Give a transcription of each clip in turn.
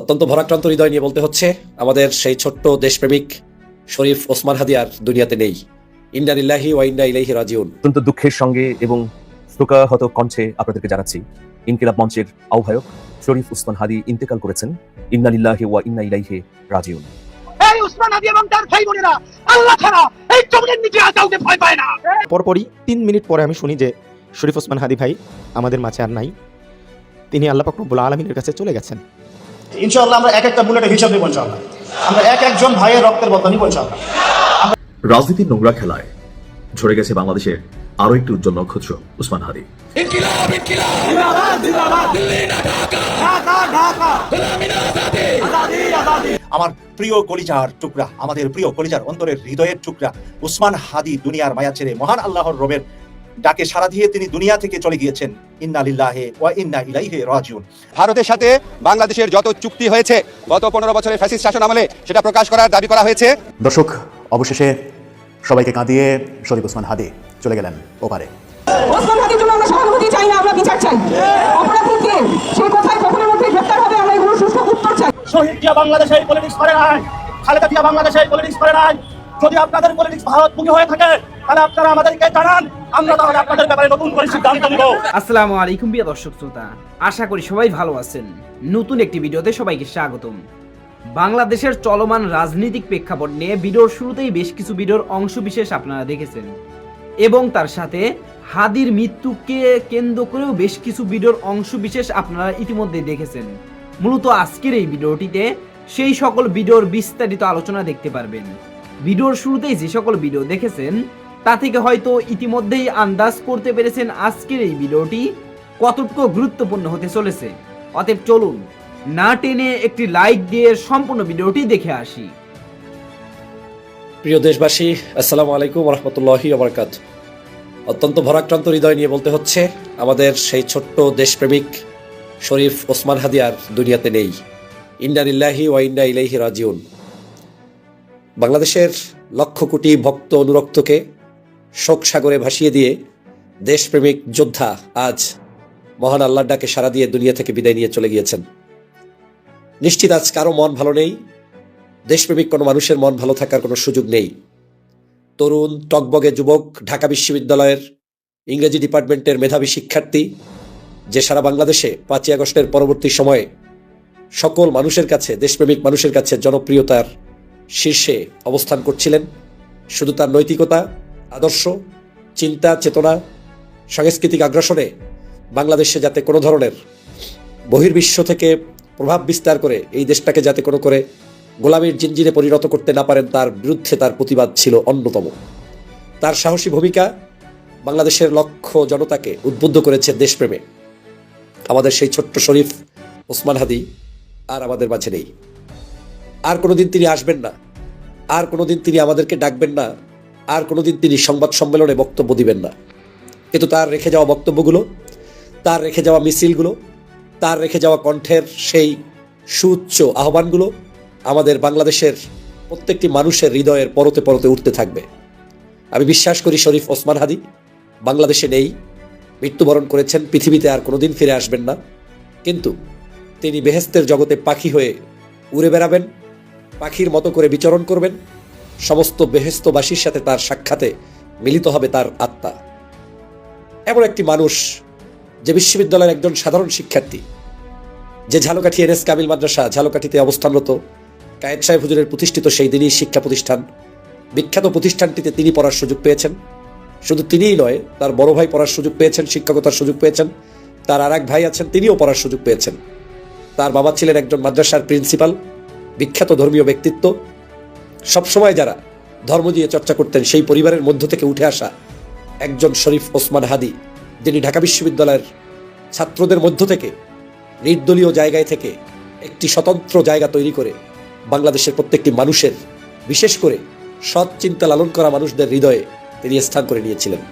অত্যন্ত ভরাক্রান্ত হৃদয় নিয়ে বলতে হচ্ছে আমাদের সেই ছোট্ট দেশপ্রেমিক শরীফ ওসমান হাদি আর দুনিয়াতে নেই। ইন্নারিল্লাহি ওয়া ইন্না ইলাইহি রাজিউন। অত্যন্ত দুঃখের সঙ্গে এবং শোকাহত কণ্ঠে আপনাদেরকে জানাচ্ছি ইনকিলাব মঞ্চের আহ্বায়ক শরীফ উসমান হাদি ইন্তেকাল করেছেন। ইন্নালিল্লাহি ওয়া ইন্না ইলাইহি রাজিউন। এই উসমান আদি এবং তার ভাই বোনেরা আল্লাহ ছাড়া এই জমিনের নিচে আর কাউকে ভয় পায় না। পরপরই তিন মিনিট পরে আমি শুনি যে শরীফ ওসমান হাদি ভাই আমাদের মাঝে আর নাই। তিনি আল্লাহ পাকরবুল আলমিনের কাছে চলে গেছেন। ইনশাআল্লাহ আমরা এক একটা বুলেটের হিসাব নেব ইনশাআল্লাহ। আমরা এক একজন ভাইয়ের রক্তের বদলা নিব ইনশাআল্লাহ। রাজনীতির নোংরা খেলায় ঝরে গেছে বাংলাদেশের আরও একটি উজ্জ্বল নক্ষত্র উসমান হাদি। আমার প্রিয় কলিজার টুকরা আমাদের প্রিয় কলিজার অন্তরের হৃদয়ের টুকরা উসমান হাদি দুনিয়ার মায়া ছেড়ে মহান আল্লাহর রবের ডাকে সাড়া দিয়ে তিনি দুনিয়া থেকে চলে গিয়েছেন। ইন্না লিল্লাহে ওয়া ইন্না ইলাইহি রাজিউন। ভারতের সাথে বাংলাদেশের যত চুক্তি হয়েছে গত পনেরো বছরের ফ্যাসিস্ট শাসন আমলে সেটা প্রকাশ করার দাবি করা হয়েছে। দর্শক অবশেষে সবাইকে কাঁদিয়ে শরীফ ওসমান হাদি চলে গেলেন ওপারে। ওসমান হাদির জন্য আমরা সহানুভূতি চাই না আমরা বিচার চাই। অপরাধীকে সে কোথায় মধ্যে গ্রেপ্তার হবে আমরা এগুলো সুস্থ উত্তর চাই। শহীদ জিয়া বাংলাদেশে পলিটিক্স করে নাই খালেদা জিয়া বাংলাদেশে পলিটিক্স করে নাই যদি আপনাদের পলিটিক্স ভারতমুখী হয়ে থাকে, তাহলে আপনারা আমাদেরকে জানান। আমরা তাহলে আপনাদের ব্যাপারে নতুন করে সিদ্ধান্ত নিব। আসসালামু আলাইকুম, প্রিয় দর্শক শ্রোতা। আশা করি সবাই ভালো আছেন। নতুন একটি ভিডিওতে সবাইকে স্বাগতম। বাংলাদেশের চলমান রাজনৈতিক প্রেক্ষাপট নিয়ে ভিডিওর শুরুতেই বেশ কিছু ভিডিওর অংশ বিশেষ আপনারা দেখেছেন। এবং তার সাথে হাদির মৃত্যুকে কেন্দ্র করেও বেশ কিছু ভিডিওর অংশ বিশেষ আপনারা ইতিমধ্যে দেখেছেন। মূলত আজকের এই ভিডিওটিতে সেই সকল ভিডিওর বিস্তারিত আলোচনা দেখতে পারবেন। ভিডিওর শুরুতেই যে সকল ভিডিও দেখেছেন, তা থেকে হয়তো ইতিমধ্যেই আন্দাজ করতে পেরেছেন আজকের এই ভিডিওটি কতটুকু গুরুত্বপূর্ণ হতে চলেছে। অতএব চলুন না টেনে একটি লাইক দিয়ে সম্পূর্ণ ভিডিওটি দেখে আসি। প্রিয় দেশবাসী, আসসালামু আলাইকুম রহমতুল্লাহি ওবরকাত অত্যন্ত ভরাক্রান্ত হৃদয় নিয়ে বলতে হচ্ছে, আমাদের সেই ছোট্ট দেশপ্রেমিক শরীফ ওসমান হাদিয়ার দুনিয়াতে নেই। ইন্নারিল্লাহি ওয়া ইন্ডা ইলাইহি রাজিউন। বাংলাদেশের লক্ষ কোটি ভক্ত অনুরক্তকে শোক সাগরে ভাসিয়ে দিয়ে দেশপ্রেমিক যোদ্ধা আজ মহান আল্লাহর ডাকে সারা দিয়ে দুনিয়া থেকে বিদায় নিয়ে চলে গিয়েছেন। নিশ্চিত আজ কারও মন ভালো নেই, দেশপ্রেমিক কোনো মানুষের মন ভালো থাকার কোনো সুযোগ নেই। তরুণ, টকবগে যুবক, ঢাকা বিশ্ববিদ্যালয়ের ইংরেজি ডিপার্টমেন্টের মেধাবী শিক্ষার্থী, যে সারা বাংলাদেশে পাঁচই আগস্টের পরবর্তী সময়ে সকল মানুষের কাছে, দেশপ্রেমিক মানুষের কাছে জনপ্রিয়তার শীর্ষে অবস্থান করছিলেন। শুধু তার নৈতিকতা, আদর্শ, চিন্তা, চেতনা, সাংস্কৃতিক আগ্রাসনে বাংলাদেশে যাতে কোনো ধরনের বহির্বিশ্ব থেকে প্রভাব বিস্তার করে এই দেশটাকে যাতে কোনো করে গোলামীর জিনজিনে পরিণত করতে না পারেন, তার বিরুদ্ধে তার প্রতিবাদ ছিল অন্যতম। তার সাহসী ভূমিকা বাংলাদেশের লক্ষ জনতাকে উদ্বুদ্ধ করেছে দেশপ্রেমে। আমাদের সেই ছোট্ট শরীফ, ওসমান হাদি আর আমাদের মাঝে নেই। আর কোনোদিন তিনি আসবেন না। আর কোনোদিন তিনি আমাদেরকে ডাকবেন না। আর কোনোদিন তিনি সংবাদ সম্মেলনে বক্তব্য দিবেন না। কিন্তু তার রেখে যাওয়া বক্তব্যগুলো, তার রেখে যাওয়া মিছিলগুলো, তার রেখে যাওয়া কণ্ঠের সেই সুউচ্চ আহ্বানগুলো আমাদের বাংলাদেশের প্রত্যেকটি মানুষের হৃদয়ের পরতে পরতে উঠতে থাকবে। আমি বিশ্বাস করি শরীফ ওসমান হাদি বাংলাদেশে নেই। মৃত্যুবরণ করেছেন, পৃথিবীতে আর কোনোদিন ফিরে আসবেন না। কিন্তু তিনি বেহেস্তের জগতে পাখি হয়ে উড়ে বেড়াবেন। পাখির মতো করে বিচরণ করবেন। সমস্ত বেহেস্তবাসীর সাথে তার সাক্ষাতে মিলিত হবে তার আত্মা। এমন একটি মানুষ, যে বিশ্ববিদ্যালয়ের একজন সাধারণ শিক্ষার্থী। যে ঝালকাঠি এনএস কামিল মাদ্রাসা ঝালকাঠিতে অবস্থানরত, কায়েদ সাহেব হুজুরের প্রতিষ্ঠিত সেই দিনই শিক্ষা প্রতিষ্ঠান, বিখ্যাত প্রতিষ্ঠানটিতে তিনি পড়ার সুযোগ পেয়েছেন। শুধু তিনিই নয়, তার বড় ভাই পড়ার সুযোগ পেয়েছেন, শিক্ষকতার সুযোগ পেয়েছেন, তার আর ভাই আছেন, তিনিও পড়ার সুযোগ পেয়েছেন। তার বাবা ছিলেন একজন মাদ্রাসার প্রিন্সিপাল। বিখ্যাত ধর্মীয় ব্যক্তিত্ব, সবসময় যারা ধর্ম দিয়ে চর্চা করতেন, সেই পরিবারের মধ্য থেকে উঠে আসা একজন শরীফ ওসমান হাদি, যিনি ঢাকা বিশ্ববিদ্যালয়ের ছাত্রদের মধ্য থেকে নির্দলীয় জায়গায় থেকে একটি স্বতন্ত্র জায়গা তৈরি করে বাংলাদেশের প্রত্যেকটি মানুষের, বিশেষ করে সৎ চিন্তা লালন করা মানুষদের হৃদয়ে তিনি স্থান করে নিয়েছিলেন।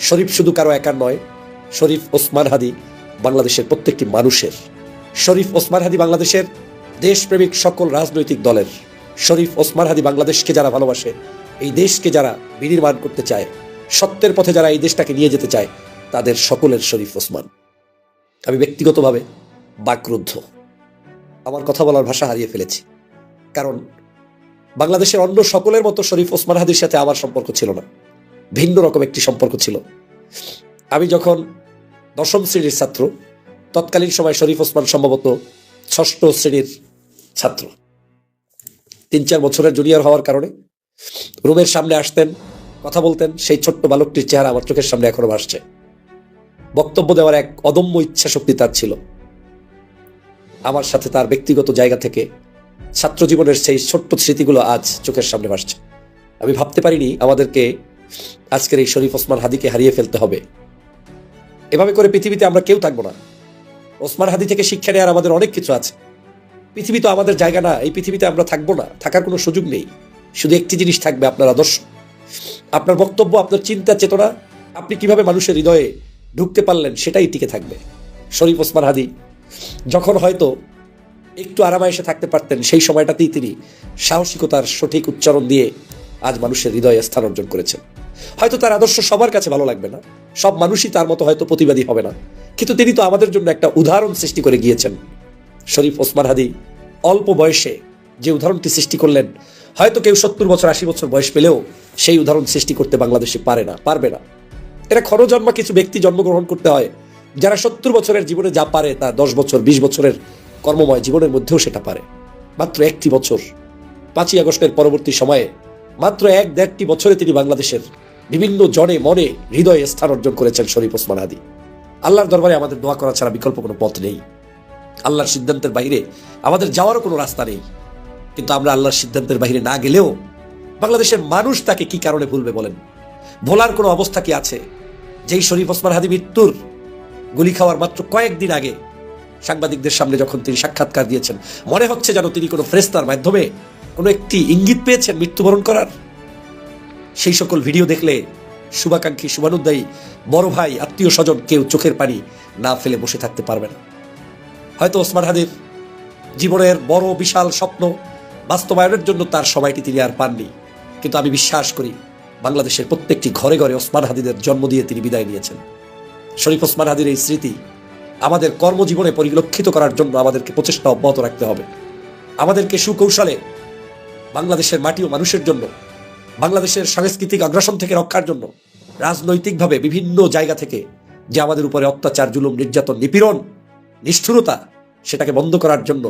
শরীফ শুধু কারও একার নয়, শরীফ ওসমান হাদি বাংলাদেশের প্রত্যেকটি মানুষের। শরীফ ওসমান হাদি বাংলাদেশের দেশপ্রেমিক সকল রাজনৈতিক দলের শরীফ, ওসমান হাদি বাংলাদেশকে যারা ভালোবাসে, এই দেশকে যারা বিনির্মাণ করতে চায়, সত্যের পথে যারা এই দেশটাকে নিয়ে যেতে চায়, তাদের সকলের শরীফ, ওসমান। আমি ব্যক্তিগতভাবে বাকরুদ্ধ। আমার কথা বলার ভাষা হারিয়ে ফেলেছি। কারণ বাংলাদেশের অন্য সকলের মতো শরীফ, ওসমান হাদির সাথে আমার সম্পর্ক ছিল না। ভিন্ন রকম একটি সম্পর্ক ছিল। আমি যখন দশম শ্রেণির ছাত্র, তৎকালীন সময় শরীফ, ওসমান সম্ভবত ষষ্ঠ শ্রেণির ছাত্র। তিন চার বছরের জুনিয়র হওয়ার কারণে রুমের সামনে আসতেন, কথা বলতেন, সেই ছোট্ট বালকটির চেহারা আমার চোখের সামনে এখনও ভাসছে। বক্তব্য দেওয়ার এক অদম্য ইচ্ছা শক্তি তার ছিল। আমার সাথে তার ব্যক্তিগত জায়গা থেকে ছাত্র জীবনের সেই ছোট্ট স্মৃতিগুলো আজ চোখের সামনে ভাসছে। আমি ভাবতে পারিনি আমাদেরকে আজকের এই শরীফ ওসমান হাদিকে হারিয়ে ফেলতে হবে। এভাবে করে পৃথিবীতে আমরা কেউ থাকব না। ওসমান হাদি থেকে শিক্ষা নেওয়ার আমাদের অনেক কিছু আছে। পৃথিবী তো আমাদের জায়গা না, এই পৃথিবীতে আমরা থাকব না, থাকার কোনো সুযোগ নেই। শুধু একটি জিনিস থাকবে আপনার আদর্শ। আপনার বক্তব্য, আপনার চিন্তা, চেতনা, আপনি কীভাবে মানুষের হৃদয়ে ঢুকতে পারলেন সেটাই টিকে থাকবে। শরীফ ওসমান হাদি যখন হয়তো একটু আরামায়েসে থাকতে পারতেন, সেই সময়টাতেই তিনি সাহসিকতার সঠিক উচ্চারণ দিয়ে আজ মানুষের হৃদয়ে স্থান অর্জন করেছেন। হয়তো তার আদর্শ সবার কাছে ভালো লাগবে না, সব মানুষই তার মতো হয়তো প্রতিবাদী হবে না। কিন্তু তিনি তো আমাদের জন্য একটা উদাহরণ সৃষ্টি করে গিয়েছেন। শরীফ ওসমান হাদি অল্প বয়সে যে উদাহরণটি সৃষ্টি করলেন, হয়তো কেউ সত্তর বছর, আশি বছর বয়স পেলেও সেই উদাহরণ সৃষ্টি করতে বাংলাদেশে পারে না, পারবে না। এরা ক্ষণজন্মা কিছু ব্যক্তি জন্মগ্রহণ করতে হয়, যারা সত্তর বছরের জীবনে যা পারে তা দশ বছর, বিশ বছরের কর্মময় জীবনের মধ্যেও সেটা পারে। মাত্র একটি বছর, পাঁচই আগস্টের পরবর্তী সময়ে মাত্র এক দেড়টি বছরে তিনি বাংলাদেশের বিভিন্ন জনে মনে হৃদয়ে স্থান অর্জন করেছেন শরীফ ওসমান আদি আল্লাহর দরবারে আমাদের দোয়া করা ছাড়া বিকল্প কোনো পথ নেই। আল্লাহর সিদ্ধান্তের বাইরে আমাদের যাওয়ারও কোনো রাস্তা নেই। কিন্তু আমরা আল্লাহর সিদ্ধান্তের বাইরে না গেলেও বাংলাদেশের মানুষ তাকে কি কারণে ভুলবে বলেন? ভোলার কোনো অবস্থা কি আছে? যেই শরীফ ওসমান হাদি মৃত্যুর গুলি খাওয়ার মাত্র কয়েকদিন আগে সাংবাদিকদের সামনে যখন তিনি সাক্ষাৎকার দিয়েছেন, মনে হচ্ছে যেন তিনি কোনো ফ্রেস্তার মাধ্যমে কোনো একটি ইঙ্গিত পেয়েছেন মৃত্যুবরণ করার? সেই সকল ভিডিও দেখলে শুভাকাঙ্ক্ষী শুভানুদ্দায়ী বড় ভাই, আত্মীয় স্বজন কেউ চোখের পানি না ফেলে বসে থাকতে পারবে না। হয়তো ওসমান হাদির জীবনের বড় বিশাল স্বপ্ন বাস্তবায়নের জন্য তার সময়টি তিনি আর পাননি। কিন্তু আমি বিশ্বাস করি, বাংলাদেশের প্রত্যেকটি ঘরে ঘরে ওসমান হাদিদের জন্ম দিয়ে তিনি বিদায় নিয়েছেন। শরীফ ওসমান হাদির এই স্মৃতি আমাদের কর্মজীবনে পরিলক্ষিত করার জন্য আমাদেরকে প্রচেষ্টা অব্যাহত রাখতে হবে। আমাদেরকে সুকৌশলে বাংলাদেশের মাটি ও মানুষের জন্য বাংলাদেশের সাংস্কৃতিক আগ্রাসন থেকে রক্ষার জন্য রাজনৈতিকভাবে বিভিন্ন জায়গা থেকে যে আমাদের উপরে অত্যাচার, জুলুম, নির্যাতন, নিপীড়ন, নিষ্ঠুরতা, সেটাকে বন্ধ করার জন্য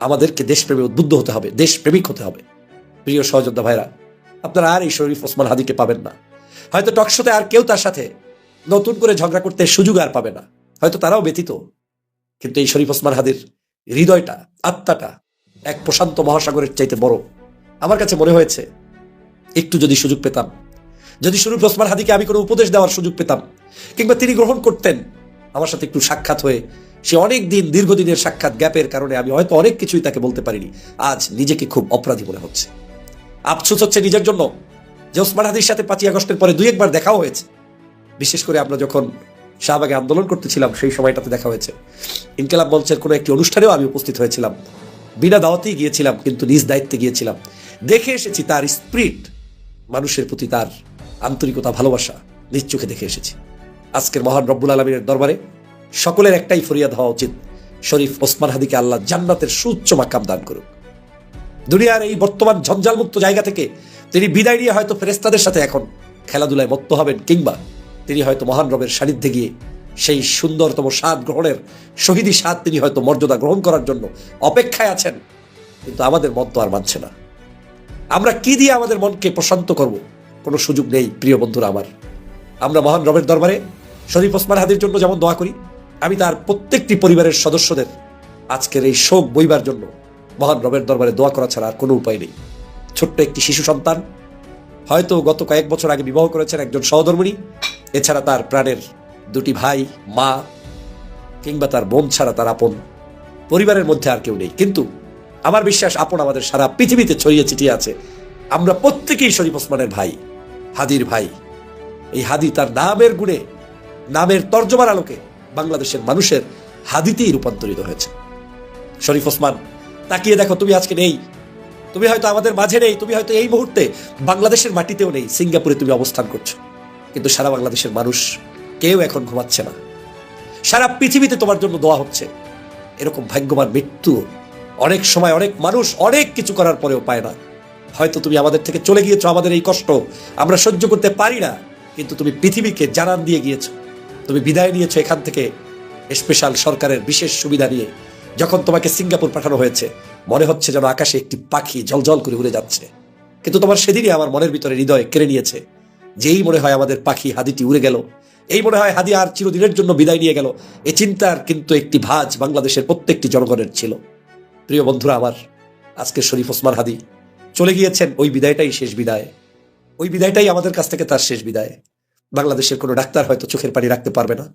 আমাদেরকে দেশপ্রেমে উদ্বুদ্ধ হতে হবে, দেশপ্রেমিক হতে হবে। প্রিয় সহযোদ্ধা ভাইরা, আপনারা আর এই শরীফ ওসমান হাদিকে পাবেন না। হয়তো টকশোতে আর কেউ তার সাথে নতুন করে ঝগড়া করতে সুযোগ আর পাবে না। হয়তো তারাও ব্যতীত কিন্তু এই শরীফ ওসমান হাদির হৃদয়টা, আত্মাটা এক প্রশান্ত মহাসাগরের চাইতে বড়। আমার কাছে মনে হয়েছে একটু যদি সুযোগ পেতাম, যদি শরীফ ওসমান হাদিকে আমি কোনো উপদেশ দেওয়ার সুযোগ পেতাম, কিংবা তিনি গ্রহণ করতেন, আমার সাথে একটু সাক্ষাৎ হয়ে, সে অনেক দিন দীর্ঘদিনের সাক্ষাৎ গ্যাপের কারণে আমি হয়তো অনেক কিছুই তাকে বলতে পারিনি, আজ নিজেকে খুব অপরাধী মনে হচ্ছে। আফসোস হচ্ছে নিজের জন্য যে ওসমান হাদির সাথে পাঁচই আগস্টের পরে দুই একবার দেখাও হয়েছে। বিশেষ করে আমরা যখন শাহবাগে আন্দোলন করতেছিলাম, সেই সময়টাতে দেখা হয়েছে। ইনকেলাব মঞ্চের কোনো একটি অনুষ্ঠানেও আমি উপস্থিত হয়েছিলাম। বিনা দাওয়াতেই গিয়েছিলাম, কিন্তু নিজ দায়িত্বে গিয়েছিলাম। দেখে এসেছি তার স্প্রিট মানুষের প্রতি তার আন্তরিকতা, ভালোবাসা নিজ চোখে দেখে এসেছি। আজকের মহান রব্বুল আলমীর দরবারে সকলের একটাই ফরিয়াদ হওয়া উচিত, শরীফ ওসমান হাদিকে আল্লাহ জান্নাতের সুউচ্চ মাকাম দান করুক। দুনিয়ার এই বর্তমান ঝঞ্ঝালমুক্ত জায়গা থেকে তিনি বিদায় নিয়ে হয়তো ফেরেস্তাদের সাথে এখন খেলাধুলায় মত্ত হবেন, কিংবা তিনি হয়তো মহান রবের সান্নিধ্যে গিয়ে সেই সুন্দরতম স্বাদ গ্রহণের শহীদী স্বাদ তিনি হয়তো মর্যাদা গ্রহণ করার জন্য অপেক্ষায় আছেন, কিন্তু আমাদের মন তো আর মানছে না। আমরা কি দিয়ে আমাদের মনকে প্রশান্ত করব? কোনো সুযোগ নেই, প্রিয় বন্ধুরা আমার। আমরা মহান রবের দরবারে শরীফ ওসমান হাদির জন্য যেমন দোয়া করি, আমি তার প্রত্যেকটি পরিবারের সদস্যদের আজকের এই শোক বইবার জন্য মহান রবের দরবারে দোয়া করা ছাড়া আর কোনো উপায় নেই। ছোট্ট একটি শিশু সন্তান, হয়তো গত কয়েক বছর আগে বিবাহ করেছেন একজন সহধর্মিণী, এছাড়া তার প্রাণের দুটি ভাই, মা, কিংবা তার বোন ছাড়া তার আপন, পরিবারের মধ্যে আর কেউ নেই। কিন্তু আমার বিশ্বাস, আপন আমাদের সারা পৃথিবীতে ছড়িয়ে ছিটিয়ে আছে। আমরা প্রত্যেকেই শরীফ ওসমানের ভাই, হাদির ভাই। এই হাদি তার নামের গুণে, নামের তর্জমার আলোকে বাংলাদেশের মানুষের হাদিতেই রূপান্তরিত হয়েছে। শরীফ ওসমান, তাকিয়ে দেখো, তুমি আজকে নেই। তুমি হয়তো আমাদের মাঝে নেই, তুমি হয়তো এই মুহূর্তে বাংলাদেশের মাটিতেও নেই, সিঙ্গাপুরে তুমি অবস্থান করছ। কিন্তু সারা বাংলাদেশের মানুষ কেউ এখন ঘুমাচ্ছে না। সারা পৃথিবীতে তোমার জন্য দোয়া হচ্ছে, এরকম ভাগ্যবান মৃত্যু অনেক সময় অনেক মানুষ অনেক কিছু করার পরেও পায় না। হয়তো তুমি আমাদের থেকে চলে গিয়েছো, আমাদের এই কষ্ট। আমরা সহ্য করতে পারি না, কিন্তু তুমি পৃথিবীকে জানান দিয়ে গিয়েছো। তুমি বিদায় নিয়েছো এখান থেকে স্পেশাল সরকারের বিশেষ সুবিধা নিয়ে, যখন তোমাকে সিঙ্গাপুর পাঠানো হয়েছে। মনে হচ্ছে যেন আকাশে একটি পাখি জলজল করে উড়ে যাচ্ছে। কিন্তু তোমার সেদিনই আমার মনের ভিতরে হৃদয় কেড়ে নিয়েছে। যেই মনে হয় আমাদের পাখি হাদিটি উড়ে গেল, এই মনে হয় হাদি আর চিরদিনের জন্য বিদায় নিয়ে গেল। এই চিন্তার কিন্তু একটি ভাজ বাংলাদেশের প্রত্যেকটি জনগণের ছিল। প্রিয় বন্ধুরা আমার, আজকে শরীফ ওসমান হাদি চলে গিয়েছেন ওই বিদায়টাই শেষ বিদায়। ওই বিদায়টাই আমাদের কাছ থেকে তার শেষ বিদায়। বাংলাদেশের কোনো ডাক্তার হয়তো চোখের পানি রাখতে পারবে না।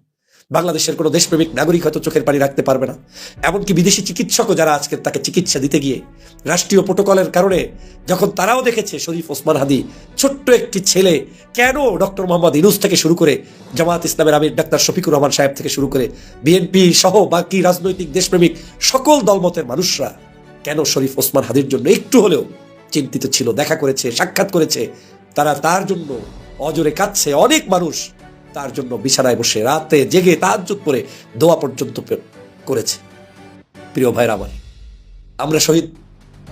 বাংলাদেশের কোনো দেশপ্রেমিক নাগরিক হয়তো চোখের পানি রাখতে পারবে না। এমনকি বিদেশি চিকিৎসকও যারা আজকে তাকে চিকিৎসা দিতে গিয়ে রাষ্ট্রীয় প্রোটোকলের কারণে যখন তারাও দেখেছে শরীফ ওসমান হাদি, ছোট্ট একটি ছেলে, কেন ডক্টর মোহাম্মদ ইনুস থেকে শুরু করে জামাত ইসলামের আমির ডাক্তার শফিকুর রহমান সাহেব থেকে শুরু করে বিএনপি সহ বাকি রাজনৈতিক দেশপ্রেমিক সকল দলমতের মানুষরা কেন শরীফ ওসমান হাদির জন্য একটু হলেও চিন্তিত ছিল, দেখা করেছে, সাক্ষাৎ করেছে? তারা তার জন্য অজরে কাঁদছে। অনেক মানুষ তার জন্য বিছানায় বসে রাতে জেগে তাহাজ্জুদ করে দোয়া পর্যন্ত করেছে। প্রিয় ভাইরা আমার, আমরা শহীদ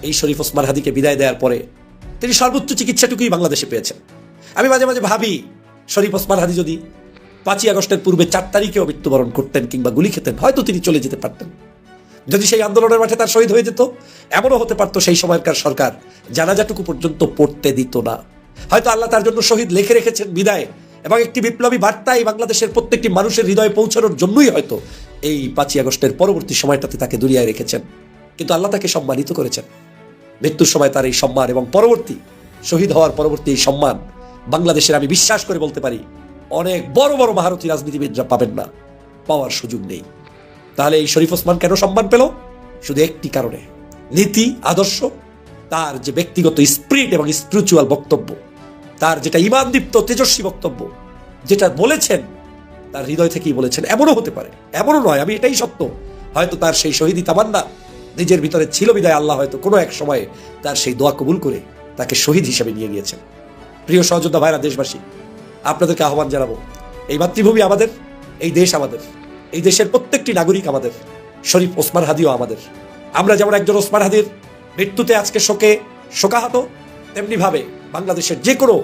এই শরীফ ওসমান হাদিকে বিদায় দেওয়ার পরে তিনি সর্বোচ্চ চিকিৎসাটুকুই বাংলাদেশে পেয়েছেন। আমি মাঝে মাঝে ভাবি, শরীফ ওসমান হাদি যদি পাঁচই আগস্টের পূর্বে চার তারিখেও মৃত্যুবরণ করতেন কিংবা গুলি খেতেন, হয়তো তিনি চলে যেতে পারতেন। যদি সেই আন্দোলনের মাঠে তার শহীদ হয়ে যেত, এমনও হতে পারতো সেই সময়কার সরকার, জানাজাটুকু পর্যন্ত পড়তে দিত না। হয়তো আল্লাহ তার জন্য শহীদ লিখে রেখেছেন বিদায় এবং একটি বিপ্লবী বার্তা এই বাংলাদেশের প্রত্যেকটি মানুষের হৃদয়ে পৌঁছানোর জন্যই হয়তো এই পাঁচই আগস্টের পরবর্তী সময়টাতে তাকে দুনিয়ায় রেখেছেন। কিন্তু আল্লাহ তাকে সম্মানিত করেছেন। মৃত্যুর সময় তার এই সম্মান এবং পরবর্তী, শহীদ হওয়ার পরবর্তী এই সম্মান বাংলাদেশের আমি বিশ্বাস করে বলতে পারি, অনেক বড় বড় মহারথী রাজনীতিবিদরা পাবেন না। পাওয়ার সুযোগ নেই। তাহলে এই শরীফ ওসমান কেন সম্মান পেল? শুধু একটি কারণে। নীতি, আদর্শ, তার যে ব্যক্তিগত স্প্রিট এবং স্পিরিচুয়াল বক্তব্য। তার যেটা ইমানদীপ্ত তেজস্বী বক্তব্য, যেটা বলেছেন, তার হৃদয় থেকেই বলেছেন, এমনও হতে পারে, এমনও নয়, আমি এটাই সত্য। হয়তো তার সেই শহীদি তামান্না নিজের ভিতরে ছিল বিদায়, আল্লাহ হয়তো কোনো এক সময়ে তার সেই দোয়া কবুল করে তাকে শহীদ হিসেবে নিয়ে গিয়েছেন। প্রিয় সহযোদ্ধা ভাইরা, দেশবাসী, আপনাদেরকে আহ্বান জানাব, এই মাতৃভূমি আমাদের, এই দেশ আমাদের, এই দেশের প্রত্যেকটি নাগরিক আমাদের, শরীফ ওসমান হাদিও আমাদের। আমরা যেমন একজন ওসমান হাদির মৃত্যুতে আজকে শোকে শোকাহত তেমনি ভাবে বাংলাদেশের যে কোনো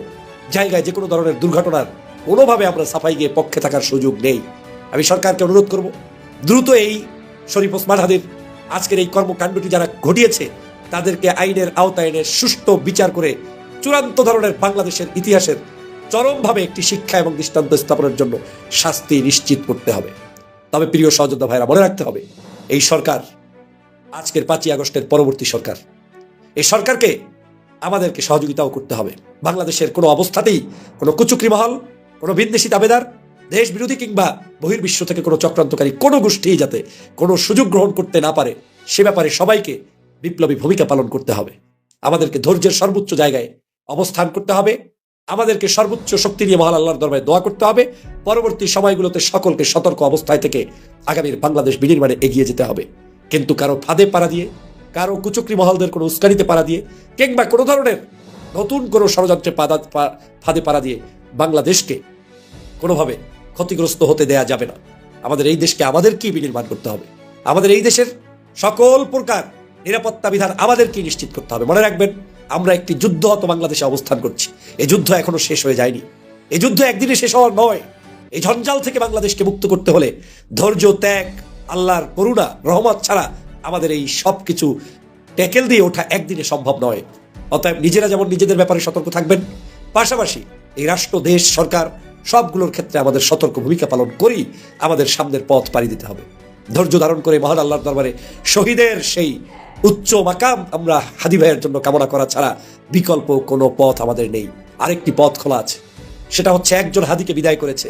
জায়গায় যে কোনো ধরনের দুর্ঘটনার কোনোভাবে আমরা সাফাই গিয়ে পক্ষে থাকার সুযোগ নেই। আমি সরকারকে অনুরোধ করব, দ্রুত এই শরীফ ওসমান হাদির আজকের এই কর্মকাণ্ডটি যারা ঘটিয়েছে, তাদেরকে আইনের আওতায় এনে সুষ্ঠু বিচার করে চূড়ান্ত ধরনের বাংলাদেশের ইতিহাসের চরমভাবে একটি শিক্ষা এবং দৃষ্টান্ত স্থাপনের জন্য শাস্তি নিশ্চিত করতে হবে। তবে প্রিয় সহযোদ্ধা ভাইরা, মনে রাখতে হবে, এই সরকার আজকের পাঁচই আগস্টের পরবর্তী সরকার। এই সরকারকে আমাদেরকে সহযোগিতাও করতে হবে। বাংলাদেশের কোনো অবস্থাতেই কোনো কুচুকরি মহল, কোনো বিদেশি দাবেদার দেশ বিরোধী কিংবা বহির্বিশ্ব থেকে কোনো চক্রান্তকারী কোনো গোষ্ঠী যাতে কোনো সুযোগ গ্রহণ করতে না পারে, সে ব্যাপারে সবাইকে বিপ্লবী ভূমিকা পালন করতে হবে। আমাদেরকে ধৈর্যের সর্বোচ্চ জায়গায় অবস্থান করতে হবে। আমাদেরকে সর্বোচ্চ শক্তি নিয়ে মহান আল্লাহর দরবারে দোয়া করতে হবে। পরবর্তী সময়গুলোতে সকলকে সতর্ক অবস্থায় থেকে আগামীর বাংলাদেশ বিনির্মাণে এগিয়ে যেতে হবে। কিন্তু কারও ফাঁদে পাড়া দিয়ে কারও কুচক্রি মহলদের কোনো উস্কানিতে পাড়া দিয়ে, কিংবা কোনো ধরনের নতুন কোনো ষড়যন্ত্রে পাদা ফাঁদে পাড়া দিয়ে বাংলাদেশকে কোনোভাবে ক্ষতিগ্রস্ত হতে দেয়া যাবে না। আমাদের এই দেশকে আমাদেরকেই বিনির্মাণ করতে হবে। আমাদের এই দেশের সকল প্রকার নিরাপত্তা বিধান আমাদেরকেই নিশ্চিত করতে হবে। মনে রাখবেন, আমরা একটি যুদ্ধহত বাংলাদেশে অবস্থান করছি। এই যুদ্ধ এখনও শেষ হয়ে যায়নি। এই যুদ্ধ একদিনে শেষ হওয়ার নয়। এই ঝঞ্ঝাল থেকে বাংলাদেশকে মুক্ত করতে হলে ধৈর্য, ত্যাগ, আল্লাহর করুণা, রহমত ছাড়া আমাদের এই সব কিছু ট্যাকেল দিয়ে ওঠা একদিনে সম্ভব নয়। অতএব নিজেরা যেমন নিজেদের ব্যাপারে সতর্ক থাকবেন, পাশাপাশি এই রাষ্ট্র, দেশ, সরকার সবগুলোর ক্ষেত্রে আমাদের সতর্ক ভূমিকা পালন করেই আমাদের সামনের পথ পাড়ি দিতে হবে। ধৈর্য ধারণ করে মহান আল্লাহর দরবারে শহীদের সেই উচ্চ মাকাম আমরা হাদি ভাইয়ের জন্য কামনা করা ছাড়া বিকল্প কোনো পথ আমাদের নেই। আরেকটি পথ খোলা আছে, সেটা হচ্ছে একজন হাদিকে বিদায় করেছে,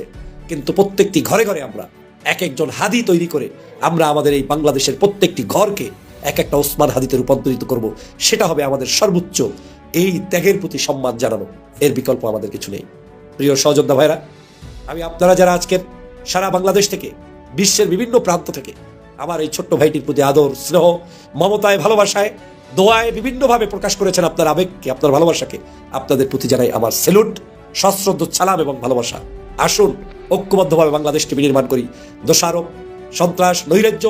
কিন্তু প্রত্যেকটি ঘরে ঘরে আমরা এক একজন হাদি তৈরি করে আমরা আমাদের এই বাংলাদেশের প্রত্যেকটি ঘরকে এক একটা ওসমান হাদিতে রূপান্তরিত করব। সেটা হবে আমাদের সর্বোচ্চ এই ত্যাগের প্রতি সম্মান জানানো। এর বিকল্প আমাদের কিছু নেই। প্রিয় সহযোদ্ধা ভাইরা, আমি আপনারা যারা আজকের সারা বাংলাদেশ থেকে, বিশ্বের বিভিন্ন প্রান্ত থেকে আমার এই ছোট্ট ভাইটির প্রতি আদর, স্নেহ, মমতায়, ভালোবাসায়, দোয়ায় বিভিন্নভাবে প্রকাশ করেছেন আপনার আবেগকে, আপনার ভালোবাসাকে, আপনাদের প্রতি জানাই আমার সেলুট, সশ্রদ্ধ, সালাম এবং ভালোবাসা। আসুন, ঐক্যবদ্ধভাবে বাংলাদেশকে বিনির্মাণ করি। দোষারোপ, সন্ত্রাস, নৈরাজ্য,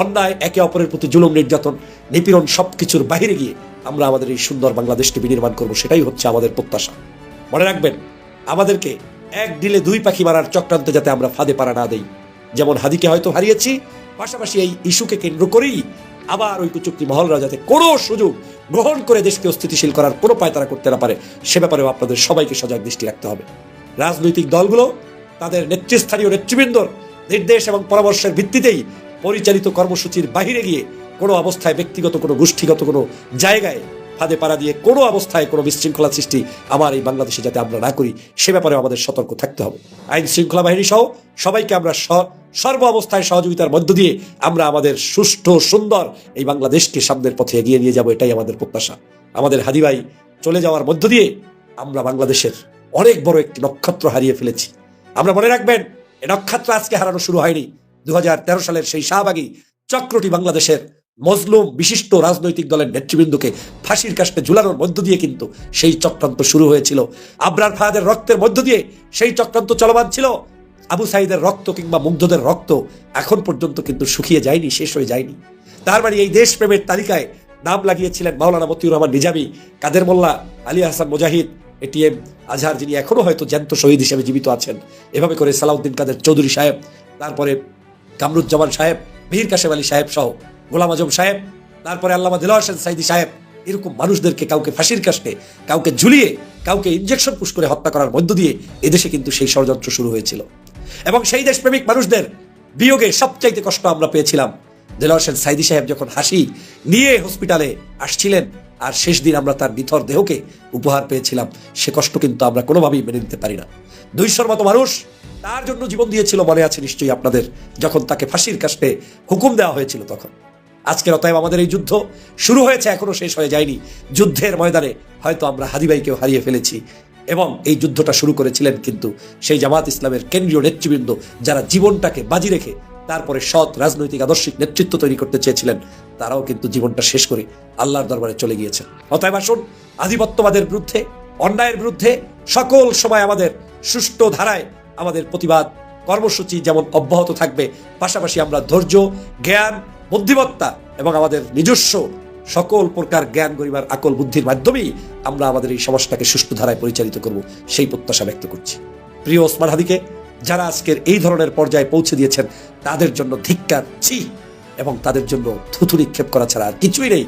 অন্যায়, একে অপরের প্রতি জুলুম, নির্যাতন, নিপীড়ন সব কিছুর বাইরে গিয়ে আমরা আমাদের এই সুন্দর বাংলাদেশকে বিনির্মাণ করব, সেটাই হচ্ছে আমাদের প্রত্যাশা। মনে রাখবেন, আমাদেরকে এক ডিলে দুই পাখি মারার চক্রান্তে যাতে আমরা ফাঁদে পারা না দেই। যেমন হাদিকে হয়তো হারিয়েছি, পাশাপাশি এই ইস্যুকে কেন্দ্র করেই আবার ওই কুচুক্তি মহলরা যাতে কোনো সুযোগ গ্রহণ করে দেশকে অস্থিতিশীল করার কোনো পায় তারা করতে না পারে, সে ব্যাপারেও আপনাদের সবাইকে সজাগ দৃষ্টি রাখতে হবে। রাজনৈতিক দলগুলো তাদের নেতৃস্থানীয় নেতৃবৃন্দর নির্দেশ এবং পরামর্শের ভিত্তিতেই পরিচালিত কর্মসূচির বাহিরে গিয়ে কোনো অবস্থায় ব্যক্তিগত, কোনো গোষ্ঠীগত, কোনো জায়গায় ফাঁদে পাড়া দিয়ে কোনো অবস্থায় কোনো বিশৃঙ্খলা সৃষ্টি আমার এই বাংলাদেশে যাতে আমরা না করি, সে ব্যাপারে আমাদের সতর্ক থাকতে হবে। আইন শৃঙ্খলা বাহিনী সহ সবাইকে আমরা সর্ব অবস্থায় সহযোগিতার মধ্য দিয়ে আমরা আমাদের সুষ্ঠু, সুন্দর এই বাংলাদেশকে সামনের পথে এগিয়ে নিয়ে যাব, এটাই আমাদের প্রত্যাশা। আমাদের হাদিভাই চলে যাওয়ার মধ্য দিয়ে আমরা বাংলাদেশের অনেক বড় একটি নক্ষত্র হারিয়ে ফেলেছি। আমরা মনে রাখবেন এই নক্ষত্র আজকে হারানো শুরু হয়নি। দু হাজার তেরো সালের সেই শাহবাগী চক্রটি বাংলাদেশের মজলুম বিশিষ্ট রাজনৈতিক দলের নেতৃবৃন্দকে ফাঁসির কাস্টে ঝুলানোর মধ্য দিয়ে কিন্তু সেই চক্রান্ত শুরু হয়েছিল। আবরার ফাহাদের রক্তের মধ্য দিয়ে সেই চক্রান্ত চলমান ছিল। আবু সাইদের রক্ত কিংবা মুগ্ধদের রক্ত এখন পর্যন্ত কিন্তু শুকিয়ে যায়নি, শেষ হয়ে যায়নি। তার মানে এই দেশপ্রেমের তালিকায় নাম লাগিয়েছিলেন মাওলানা মতিউর রহমান নিজামী, কাদের মোল্লা, আলী হাসান মুজাহিদ এটিএম আজহার যিনি এখনও হয়তো জ্যান্ত শহীদ হিসেবে জীবিত আছেন, এভাবে করে সালাউদ্দিন কাদের চৌধুরী সাহেব, তারপরে কামরুজ্জামান সাহেব মীর কাশেম আলী সাহেব সহ গোলাম আজম সাহেব, তারপরে আল্লামা দিল হোসেন সাইদি সাহেব, এরকম মানুষদেরকে কাউকে ফাঁসির কাস্টে কাউকে ঝুলিয়ে, কাউকে ইঞ্জেকশন পুশ করে হত্যা করার মধ্য দিয়ে এদেশে কিন্তু সেই ষড়যন্ত্র শুরু হয়েছিল। এবং সেই দেশপ্রেমিক মানুষদের বিয়োগে সবচাইতে কষ্ট আমরা পেয়েছিলাম। দিল হোসেন সাইদি সাহেব যখন হাসি নিয়ে হসপিটালে আসছিলেন আর শেষ দিন আমরা তার নিথর দেহকে উপহার পেয়েছিলাম। সে কষ্ট কিন্তু আমরা কোনোভাবেই মেনে নিতে পারি না। দুইশোর মতো মানুষ তার জন্য জীবন দিয়েছিল মনে আছে নিশ্চয়ই আপনাদের, যখন তাকে ফাঁসির কাস্টে হুকুম দেওয়া হয়েছিল তখন। আজকের অতএব আমাদের এই যুদ্ধ শুরু হয়েছে, এখনও শেষ হয়ে যায়নি। যুদ্ধের ময়দানে হয়তো আমরা হাদিবাইকেও হারিয়ে ফেলেছি। এবং এই যুদ্ধটা শুরু করেছিলেন কিন্তু সেই জামাত ইসলামের কেন্দ্রীয় নেতৃবৃন্দ যারা জীবনটাকে বাজি রেখে তারপরে সৎ রাজনৈতিক আদর্শিক নেতৃত্ব তৈরি করতে চেয়েছিলেন, তারাও কিন্তু জীবনটা শেষ করে আল্লাহর দরবারে চলে গিয়েছেন। অতএব আসুন, আধিপত্যবাদের বিরুদ্ধে, অন্যায়ের বিরুদ্ধে সকল সময় আমাদের সুষ্ঠু ধারায় আমাদের প্রতিবাদ, কর্মসূচি যেমন অব্যাহত থাকবে, পাশাপাশি আমরা ধৈর্য, জ্ঞান, বুদ্ধিমত্তা এবং আমাদের নিজস্ব সকল প্রকার জ্ঞান গরিবার আকল বুদ্ধির মাধ্যমেই আমরা আমাদের এই সমাজটাকে সুষ্ঠু ধারায় পরিচালিত করব, সেই প্রত্যাশা ব্যক্ত করছি। প্রিয় ওসমান হাদিকে যারা আজকের এই ধরনের পর্যায়ে পৌঁছে দিয়েছেন, তাদের জন্য ধিক্কার, ছি, এবং তাদের জন্য থুথু নিক্ষেপ করা ছাড়া আর কিছুই নেই।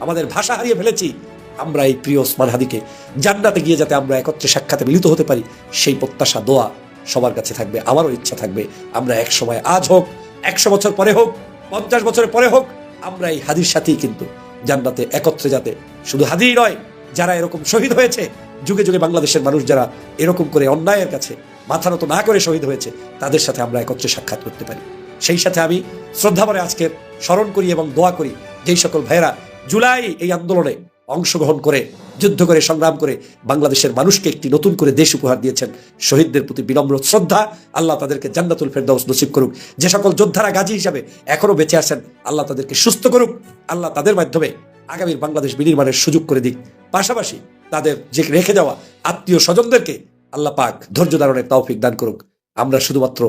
আমাদের ভাষা হারিয়ে ফেলেছি। আমরা এই প্রিয় ওসমান হাদিকে জান্নাতে গিয়ে যাতে আমরা একত্রে সাক্ষাতে মিলিত হতে পারি, সেই প্রত্যাশা, দোয়া সবার কাছে থাকবে, আমারও ইচ্ছা থাকবে। আমরা এক সময় আজ হোক, একশো বছর পরে হোক, পঞ্চাশ বছরের পরে হোক, আমরা এই হাদির সাথেই কিন্তু জান্নাতে একত্রে যাতে শুধু হাদিই নয়, যারা এরকম শহীদ হয়েছে যুগে যুগে বাংলাদেশের মানুষ যারা এরকম করে অন্যায়ের কাছে মাথা নত না করে শহীদ হয়েছে, তাদের সাথে আমরা একত্রে সাক্ষাৎ করতে পারি। সেই সাথে আমি শ্রদ্ধাভরে আজকের স্মরণ করি এবং দোয়া করি যেই সকল ভাইয়েরা জুলাই এই আন্দোলনে অংশগ্রহণ করে, যুদ্ধ করে, সংগ্রাম করে বাংলাদেশের মানুষকে একটি নতুন করে দেশ উপহার দিয়েছেন, শহীদদের প্রতি বিনম্র শ্রদ্ধা আল্লাহ তাদেরকে জান্নাতুল ফেরদাউস নসিব করুক। যে সকল যোদ্ধারা গাজী হিসাবে এখনও বেঁচে আছেন, আল্লাহ তাদেরকে সুস্থ করুক। আল্লাহ তাদের মাধ্যমে আগামীর বাংলাদেশ বিনির্মাণের সুযোগ করে দিক। পাশাপাশি তাদের যে রেখে যাওয়া আত্মীয় স্বজনদেরকে আল্লাহ পাক ধৈর্য ধারণের তৌফিক দান করুক। আমরা শুধুমাত্র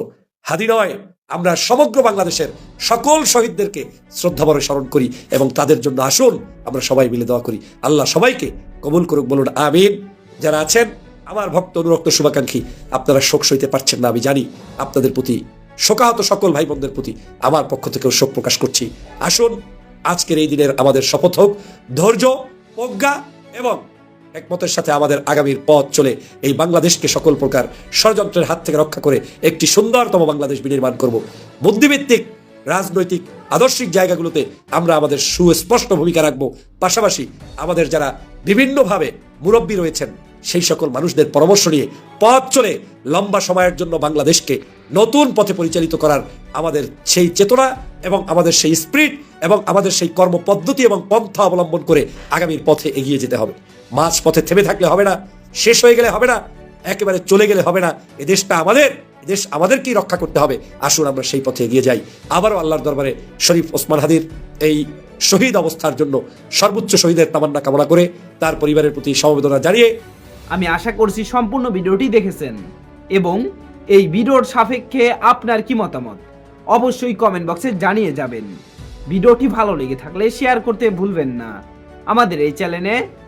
হাদি নয়, আমরা সমগ্র বাংলাদেশের সকল শহীদদেরকে শ্রদ্ধাভরে স্মরণ করি এবং তাদের জন্য আসুন আমরা সবাই মিলে দোয়া করি। আল্লাহ সবাইকে কবুল করুক বলুন, আমিন। যারা আছেন, আমার ভক্ত অনুরক্ত শুভাকাঙ্ক্ষী, আপনারা শোক সইতে পারছেন না, আমি জানি আপনাদের প্রতি, শোকাহত সকল ভাই বোনদের প্রতি আমার পক্ষ থেকেও শোক প্রকাশ করছি। আসুন, আজকের এই দিনের আমাদের শপথ হোক, ধৈর্য, প্রজ্ঞা এবং একমতের সাথে আমাদের আগামীর পথ চলে। এই বাংলাদেশকে সকল প্রকার ষড়যন্ত্রের হাত থেকে রক্ষা করে একটি সুন্দরতম বাংলাদেশ বিনির্মাণ করব। বুদ্ধিভিত্তিক রাজনৈতিক, আদর্শিক জায়গাগুলোতে আমরা আমাদের সুস্পষ্ট ভূমিকা রাখব। পাশাপাশি আমাদের যারা বিভিন্নভাবে মুরব্বী রয়েছেন, সেই সকল মানুষদের পরামর্শ নিয়ে পথ চলে লম্বা সময়ের জন্য বাংলাদেশকে নতুন পথে পরিচালিত করার আমাদের সেই চেতনা এবং আমাদের সেই স্পিরিট এবং আমাদের সেই কর্মপদ্ধতি এবং পন্থা অবলম্বন করে আগামীর পথে এগিয়ে যেতে হবে। মাঝ পথে থেমে থাকলে হবে না, শেষ হয়ে গেলে হবে না, একেবারে চলে গেলে হবে না। এ দেশটা আমাদের দেশ আমাদেরকেই রক্ষা করতে হবে। আসুন আমরা সেই পথে এগিয়ে যাই। আবারও আল্লাহর দরবারে শরীফ ওসমান হাদির এই শহীদ অবস্থার জন্য সর্বোচ্চ শহীদের তামান্না কামনা করে তার পরিবারের প্রতি সমবেদনা জানিয়ে আমি আশা করছি সম্পূর্ণ ভিডিওটি দেখেছেন এবং এই ভিডিওর সাপেক্ষে আপনার কি মতামত? অবশ্যই কমেন্ট বক্সে জানিয়ে যাবেন। ভিডিওটি ভালো লেগে থাকলে শেয়ার করতে ভুলবেন না। আমাদের এই চ্যানেলে